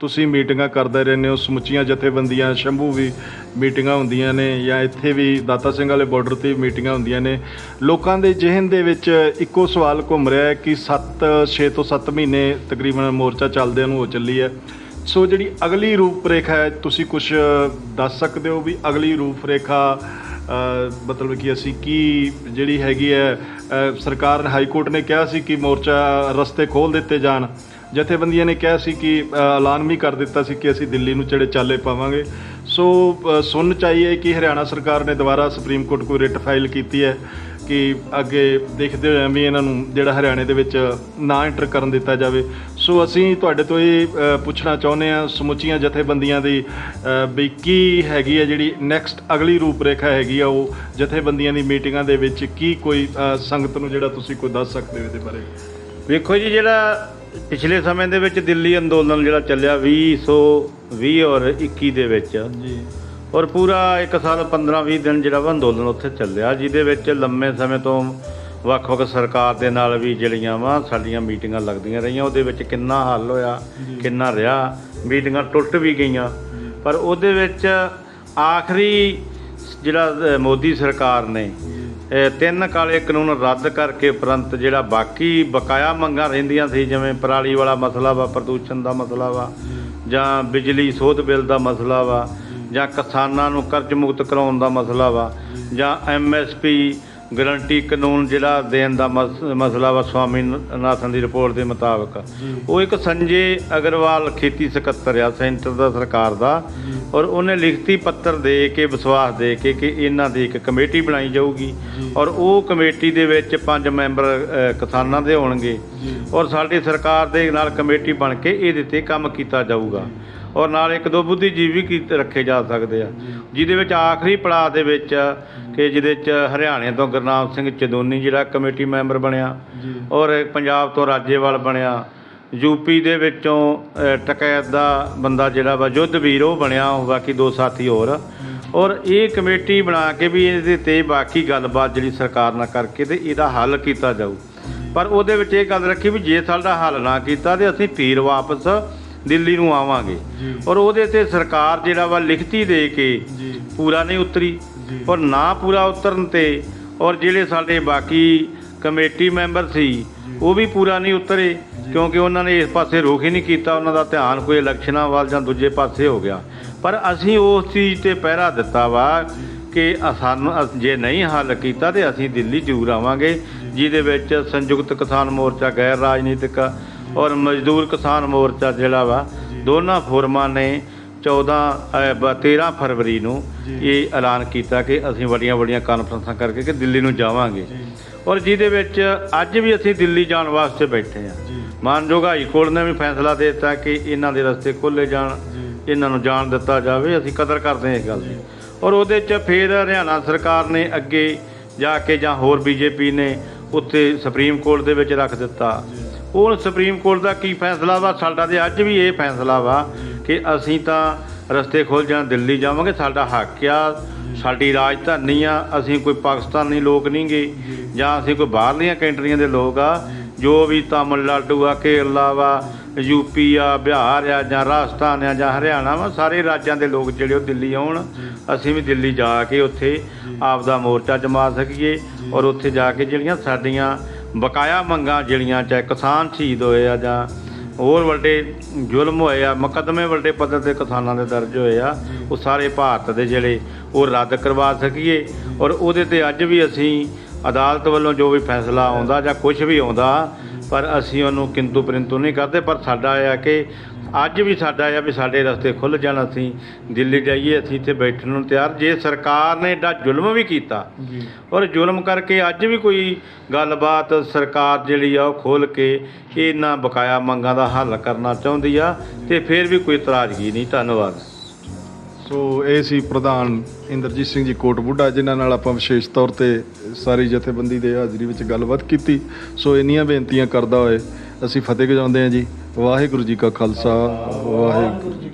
ਤੁਸੀਂ ਮੀਟਿੰਗਾਂ ਕਰਦੇ ਰਹਿੰਦੇ ਹੋ, ਸਮੁੱਚੀਆਂ ਜਥੇਬੰਦੀਆਂ, ਸ਼ੰਭੂ ਵੀ ਮੀਟਿੰਗਾਂ ਹੁੰਦੀਆਂ ਨੇ ਜਾਂ ਇੱਥੇ ਵੀ ਦਾਤਾ ਸਿੰਘ ਵਾਲੇ ਬਾਰਡਰ ਤੇ ਮੀਟਿੰਗਾਂ ਹੁੰਦੀਆਂ ਨੇ। ਲੋਕਾਂ ਦੇ ਜ਼ਿਹਨ ਦੇ ਵਿੱਚ ਇੱਕੋ ਸਵਾਲ ਘੁੰਮ ਰਿਹਾ ਹੈ ਕਿ 7 6 ਤੋਂ 7 ਮਹੀਨੇ ਤਕਰੀਬਨ ਮੋਰਚਾ ਚੱਲਦਿਆਂ ਨੂੰ ਹੋ ਚੱਲੀ ਹੈ। ਸੋ ਜਿਹੜੀ ਅਗਲੀ ਰੂਪਰੇਖਾ ਹੈ, ਤੁਸੀਂ ਕੁਝ ਦੱਸ ਸਕਦੇ ਹੋ ਵੀ ਅਗਲੀ ਰੂਪਰੇਖਾ ਮਤਲਬ ਕਿ ਅਸੀਂ ਕੀ ਜਿਹੜੀ ਹੈਗੀ ਹੈ ਸਰਕਾਰ ਨੇ ਹਾਈ ਕੋਰਟ ਨੇ ਕਿਹਾ ਸੀ ਕਿ ਮੋਰਚਾ ਰਸਤੇ ਖੋਲ ਦਿੱਤੇ ਜਾਣ। ਜਥੇਬੰਦੀਆਂ ਨੇ ਕਿਹਾ ਸੀ ਕਿ ਐਲਾਨ ਵੀ ਕਰ ਦਿੱਤਾ ਸੀ ਕਿ ਅਸੀਂ ਦਿੱਲੀ ਨੂੰ ਚੜੇ ਚਾਲੇ ਪਾਵਾਂਗੇ। ਸੋ ਸੁਣ ਸੁਣਨ ਚਾਹੀਏ ਕਿ ਹਰਿਆਣਾ ਸਰਕਾਰ ਨੇ ਦੁਬਾਰਾ ਸੁਪਰੀਮ ਕੋਰਟ ਕੋਈ ਰਿਟ ਫਾਈਲ ਕੀਤੀ ਹੈ ਕਿ ਅੱਗੇ ਦੇਖਦੇ ਹੋਏ ਵੀ ਇਹਨਾਂ ਨੂੰ ਜਿਹੜਾ ਹਰਿਆਣੇ ਦੇ ਵਿੱਚ ਨਾ ਐਂਟਰ ਕਰਨ ਦਿੱਤਾ ਜਾਵੇ। ਸੋ, ਅਸੀਂ ਤੁਹਾਡੇ ਤੋਂ ਇਹ ਪੁੱਛਣਾ ਚਾਹੁੰਦੇ ਹਾਂ, ਸਮੁੱਚੀਆਂ ਜਥੇਬੰਦੀਆਂ ਦੀ ਵੀ ਕੀ ਹੈਗੀ ਹੈ ਜਿਹੜੀ ਨੈਕਸਟ ਅਗਲੀ ਰੂਪਰੇਖਾ ਹੈਗੀ ਆ, ਉਹ ਜਥੇਬੰਦੀਆਂ ਦੀ ਮੀਟਿੰਗਾਂ ਦੇ ਵਿੱਚ ਕੀ ਕੋਈ ਸੰਗਤ ਨੂੰ ਜਿਹੜਾ ਤੁਸੀਂ ਕੋਈ ਦੱਸ ਸਕਦੇ ਹੋ ਇਹਦੇ ਬਾਰੇ? ਵੇਖੋ ਜੀ, ਜਿਹੜਾ ਪਿਛਲੇ ਸਮੇਂ ਦੇ ਵਿੱਚ ਦਿੱਲੀ ਅੰਦੋਲਨ ਜਿਹੜਾ ਚੱਲਿਆ 2020 ਔਰ 21 ਦੇ ਵਿੱਚ। ਜੀ। ਔਰ ਪੂਰਾ 1 ਸਾਲ 15-20 ਦਿਨ ਜਿਹੜਾ ਵਾ ਅੰਦੋਲਨ ਉੱਥੇ ਚੱਲਿਆ ਜਿਹਦੇ ਵਿੱਚ ਲੰਮੇ ਸਮੇਂ ਤੋਂ ਵੱਖ-ਵੱਖ ਸਰਕਾਰ ਦੇ ਨਾਲ ਵੀ ਜਿਹੜੀਆਂ ਵਾ ਸਾਡੀਆਂ ਮੀਟਿੰਗਾਂ ਲੱਗਦੀਆਂ ਰਹੀਆਂ ਉਹਦੇ ਵਿੱਚ ਕਿੰਨਾ ਹੱਲ ਹੋਇਆ ਕਿੰਨਾ ਰਿਹਾ ਮੀਟਿੰਗਾਂ ਟੁੱਟ ਵੀ ਗਈਆਂ। ਪਰ ਉਹਦੇ ਵਿੱਚ ਆਖਰੀ ਜਿਹੜਾ ਮੋਦੀ ਸਰਕਾਰ ਨੇ ਤਿੰਨ ਕਾਲੇ ਕਾਨੂੰਨ ਰੱਦ ਕਰਕੇ ਉਪਰੰਤ ਜਿਹੜਾ ਬਾਕੀ ਬਕਾਇਆ ਮੰਗਾਂ ਰਹਿੰਦੀਆਂ ਸੀ, ਜਿਵੇਂ ਪਰਾਲੀ ਵਾਲਾ ਮਸਲਾ ਵਾ, ਪ੍ਰਦੂਸ਼ਣ ਦਾ ਮਸਲਾ ਵਾ, ਜਾਂ ਬਿਜਲੀ ਸੋਧ ਬਿੱਲ ਦਾ ਮਸਲਾ ਵਾ, ਜਾਂ ਕਿਸਾਨਾਂ ਨੂੰ ਕਰਜ਼ ਮੁਕਤ ਕਰਾਉਣ ਦਾ ਮਸਲਾ ਵਾ, ਜਾਂ ਐਮਐਸਪੀ ਗਰੰਟੀ ਕਾਨੂੰਨ ਜਿਹੜਾ ਦੇਣ ਦਾ ਮਸ- ਮਸਲਾ ਵਾ ਸਵਾਮੀਨਾਥਨ ਦੀ ਰਿਪੋਰਟ ਦੇ ਮੁਤਾਬਕ। ਉਹ ਇੱਕ ਸੰਜੇ ਅਗਰਵਾਲ ਖੇਤੀ ਸਕੱਤਰ ਆ ਸੈਂਟਰ ਦਾ ਸਰਕਾਰ ਦਾ। ਔਰ ਉਹਨੇ ਲਿਖਤੀ ਪੱਤਰ ਦੇ ਕੇ ਵਿਸ਼ਵਾਸ ਦੇ ਕੇ ਕਿ ਇਹਨਾਂ ਦੀ ਇੱਕ ਕਮੇਟੀ ਬਣਾਈ ਜਾਊਗੀ। ਔਰ ਉਹ ਕਮੇਟੀ ਦੇ ਵਿੱਚ ਪੰਜ ਮੈਂਬਰ ਕਿਸਾਨਾਂ ਦੇ ਹੋਣਗੇ। ਔਰ ਸਾਡੀ ਸਰਕਾਰ ਦੇ ਨਾਲ ਕਮੇਟੀ ਬਣ ਕੇ ਇਹਦੇ ਤੇ ਕੰਮ ਕੀਤਾ ਜਾਊਗਾ। ਔਰ ਨਾਲ ਇੱਕ ਦੋ ਬੁੱਧੀਜੀਵੀ ਕੀਤੇ ਰੱਖੇ ਜਾ ਸਕਦੇ ਆ। ਜਿਹਦੇ ਵਿੱਚ ਆਖਰੀ ਪੜਾਅ ਦੇ ਵਿੱਚ ਕਿ ਜਿਹਦੇ ਚ ਹਰਿਆਣੇ ਤੋਂ ਗੁਰਨਾਮ ਸਿੰਘ ਚਦੋਨੀ ਜਿਹੜਾ ਕਮੇਟੀ ਮੈਂਬਰ ਬਣਿਆ ਔਰ ਪੰਜਾਬ ਤੋਂ ਰਾਜੇਵਾਲ ਬਣਿਆ। ਯੂਪੀ ਦੇ ਵਿੱਚੋਂ ਟਕੈਤ ਦਾ ਬੰਦਾ ਜਿਹੜਾ ਵਾ ਯੁੱਧ ਵੀਰ ਉਹ ਬਣਿਆ ਬਾਕੀ ਦੋ ਸਾਥੀ ਹੋਰ। ਔਰ ਇਹ ਕਮੇਟੀ ਬਣਾ ਕੇ ਵੀ ਇਹਦੇ ਤੇ ਬਾਕੀ ਗੱਲਬਾਤ ਜਿਹੜੀ ਸਰਕਾਰ ਨਾਲ ਕਰਕੇ ਤੇ ਇਹਦਾ ਹੱਲ ਕੀਤਾ ਜਾਊ। ਪਰ ਉਹਦੇ ਵਿੱਚ ਇਹ ਗੱਲ ਰੱਖੀ ਵੀ ਜੇ ਸਾਡਾ ਹੱਲ ਨਾ ਕੀਤਾ ਤੇ ਅਸੀਂ ਫੇਰ ਵਾਪਸ ਦਿੱਲੀ ਨੂੰ ਆਵਾਂਗੇ। ਔਰ ਉਹਦੇ ਤੇ ਸਰਕਾਰ ਜਿਹੜਾ ਵਾ ਲਿਖਤੀ ਦੇ ਕੇ ਪੂਰਾ ਨਹੀਂ ਉਤਰੀ ਔਰ ਨਾ ਪੂਰਾ ਉਤਰਨ ਤੇ ਔਰ ਜਿਹੜੇ ਸਾਡੇ ਬਾਕੀ ਕਮੇਟੀ ਮੈਂਬਰ ਸੀ ਉਹ ਵੀ ਪੂਰਾ ਨਹੀਂ ਉਤਰੇ ਕਿਉਂਕਿ ਉਹਨਾਂ ਨੇ ਇਸ ਪਾਸੇ ਰੋਕ ਹੀ ਨਹੀਂ ਕੀਤਾ ਉਹਨਾਂ ਦਾ ਧਿਆਨ ਕੋਈ ਇਲੈਕਸ਼ਨਾਂ ਵੱਲ ਜਾਂ ਦੂਜੇ ਪਾਸੇ ਹੋ ਗਿਆ। ਪਰ ਅਸੀਂ ਉਸ ਚੀਜ਼ ਤੇ ਪਹਿਰਾ ਦਿੱਤਾ ਵਾ ਕਿ ਸਾਨੂੰ ਜੇ ਨਹੀਂ ਹੱਲ ਕੀਤਾ ਤੇ ਅਸੀਂ ਦਿੱਲੀ ਜ਼ਰੂਰ ਆਵਾਂਗੇ ਜਿਹਦੇ ਵਿੱਚ ਸੰਯੁਕਤ ਕਿਸਾਨ ਮੋਰਚਾ ਗੈਰ ਰਾਜਨੀਤਿਕ ਔਰ ਮਜ਼ਦੂਰ ਕਿਸਾਨ ਮੋਰਚਾ ਜਿਹੜਾ ਵਾ ਦੋਨਾਂ ਫੋਰਮਾਂ ਨੇ 14 ਅ, ਬ- 13 ਫਰਵਰੀ ਨੂੰ ਇਹ ਐਲਾਨ ਕੀਤਾ ਕਿ ਅਸੀਂ ਵੱਡੀਆਂ ਵੱਡੀਆਂ ਕਾਨਫਰੰਸਾਂ ਕਰਕੇ ਕਿ ਦਿੱਲੀ ਨੂੰ ਜਾਵਾਂਗੇ। ਔਰ ਜਿਹਦੇ ਵਿੱਚ ਅੱਜ ਵੀ ਅਸੀਂ ਦਿੱਲੀ ਜਾਣ ਵਾਸਤੇ ਬੈਠੇ ਹਾਂ। ਮਾਨਯੋਗ ਹਾਈ ਕੋਰਟ ਨੇ ਵੀ ਫੈਸਲਾ ਦੇ ਦਿੱਤਾ ਕਿ ਇਹਨਾਂ ਦੇ ਰਸਤੇ ਖੋਲੇ ਜਾਣ ਇਹਨਾਂ ਨੂੰ ਜਾਣ ਦਿੱਤਾ ਜਾਵੇ ਅਸੀਂ ਕਦਰ ਕਰਦੇ ਹਾਂ ਇਸ ਗੱਲ ਦੀ। ਔਰ ਉਹਦੇ 'ਚ ਫਿਰ ਹਰਿਆਣਾ ਸਰਕਾਰ ਨੇ ਅੱਗੇ ਜਾ ਕੇ ਜਾਂ ਹੋਰ ਬੀਜੇਪੀ ਨੇ ਉੱਥੇ ਸੁਪਰੀਮ ਕੋਰਟ ਦੇ ਵਿੱਚ ਰੱਖ ਦਿੱਤਾ। ਉਹ ਸੁਪਰੀਮ ਕੋਰਟ ਦਾ ਕੀ ਫੈਸਲਾ ਵਾ? ਸਾਡਾ ਤੇ ਅੱਜ ਵੀ ਇਹ ਫੈਸਲਾ ਵਾ ਕਿ ਅਸੀਂ ਤਾਂ ਰਸਤੇ ਖੋਲ ਜਾਣ ਦਿੱਲੀ ਜਾਵਾਂਗੇ। ਸਾਡਾ ਹੱਕ ਆ, ਸਾਡੀ ਰਾਜਧਾਨੀ ਆ। ਅਸੀਂ ਕੋਈ ਪਾਕਿਸਤਾਨੀ ਲੋਕ ਨਹੀਂਗੇ ਜਾਂ ਅਸੀਂ ਕੋਈ ਬਾਹਰਲੀਆਂ ਕੰਟਰੀਆਂ ਦੇ ਲੋਕ ਆ। ਜੋ ਵੀ ਤਾਮਿਲਨਾਡੂ ਆ, ਕੇਰਲਾ ਵਾ ਯੂਪੀ ਆ, ਬਿਹਾਰ ਆ ਜਾਂ ਰਾਜਸਥਾਨ ਆ ਜਾਂ ਹਰਿਆਣਾ ਵਾ, ਸਾਰੇ ਰਾਜਾਂ ਦੇ ਲੋਕ ਜਿਹੜੇ ਉਹ ਦਿੱਲੀ ਆਉਣ। ਅਸੀਂ ਵੀ ਦਿੱਲੀ ਜਾ ਕੇ ਉੱਥੇ ਆਪ ਦਾ ਮੋਰਚਾ ਜਮਾ ਸਕੀਏ ਔਰ ਉੱਥੇ ਜਾ ਕੇ ਜਿਹੜੀਆਂ ਸਾਡੀਆਂ ਬਕਾਇਆ ਮੰਗਾਂ ਜਿਹੜੀਆਂ ਚਾਹੇ ਕਿਸਾਨ ਸ਼ਹੀਦ ਹੋਏ ਆ ਜਾਂ ਹੋਰ ਵੱਡੇ ਜ਼ੁਲਮ ਹੋਏ ਆ, ਮੁਕੱਦਮੇ ਵੱਡੇ ਪੱਧਰ ਤੇ ਕਿਸਾਨਾਂ ਦੇ ਦਰਜ ਹੋਏ ਆ, ਉਹ ਸਾਰੇ ਭਾਰਤ ਦੇ ਜਿਹੜੇ ਉਹ ਰੱਦ ਕਰਵਾ ਸਕੀਏ ਔਰ ਉਹਦੇ ਤੇ ਅੱਜ ਵੀ ਅਸੀਂ ਅਦਾਲਤ ਵੱਲੋਂ ਜੋ ਵੀ ਫੈਸਲਾ ਆਉਂਦਾ ਜਾਂ ਕੁਝ ਵੀ ਆਉਂਦਾ, ਪਰ ਅਸੀਂ ਉਹਨੂੰ ਕਿੰਤੂ ਪਰੰਤੂ ਨਹੀਂ ਕਰਦੇ, ਪਰ ਸਾਡਾ ਇਹ ਆ ਕਿ ਅੱਜ ਵੀ ਸਾਡਾ ਆ ਵੀ ਸਾਡੇ ਰਸਤੇ ਖੁੱਲ ਜਾਣ ਅਸੀਂ ਦਿੱਲੀ ਜਾਈਏ ਅਸੀਂ ਇੱਥੇ ਬੈਠਣ ਨੂੰ ਤਿਆਰ। ਜੇ ਸਰਕਾਰ ਨੇ ਏਡਾ ਜ਼ੁਲਮ ਵੀ ਕੀਤਾ ਔਰ ਜ਼ੁਲਮ ਕਰਕੇ ਅੱਜ ਵੀ ਕੋਈ ਗੱਲਬਾਤ ਸਰਕਾਰ ਜਿਹੜੀ ਆ ਉਹ ਖੋਲ ਕੇ ਇਹਨਾਂ ਬਕਾਇਆ ਮੰਗਾਂ ਦਾ ਹੱਲ ਕਰਨਾ ਚਾਹੁੰਦੀ ਆ ਤੇ ਫਿਰ ਵੀ ਕੋਈ ਇਤਰਾਜ਼ਗੀ ਨਹੀਂ। ਧੰਨਵਾਦ। ਸੋ ਇਹ ਸੀ ਪ੍ਰਧਾਨ ਇੰਦਰਜੀਤ ਸਿੰਘ ਜੀ ਕੋਟਬੁੱਢਾ ਜਿਨ੍ਹਾਂ ਨਾਲ ਆਪਾਂ ਵਿਸ਼ੇਸ਼ ਤੌਰ ਤੇ ਸਾਰੀ ਜਥੇਬੰਦੀ ਦੇ ਹਾਜ਼ਰੀ ਵਿੱਚ ਗੱਲਬਾਤ ਕੀਤੀ। ਸੋ ਇੰਨੀਆਂ ਬੇਨਤੀਆਂ ਕਰਦਾ ਹੋਏ ਅਸੀਂ ਫਤਿਹ ਗਜਾਉਂਦੇ ਹਾਂ ਜੀ। ਵਾਹਿਗੁਰੂ ਜੀ ਕਾ ਖਾਲਸਾ ਵਾਹਿਗੁਰੂ ਜੀ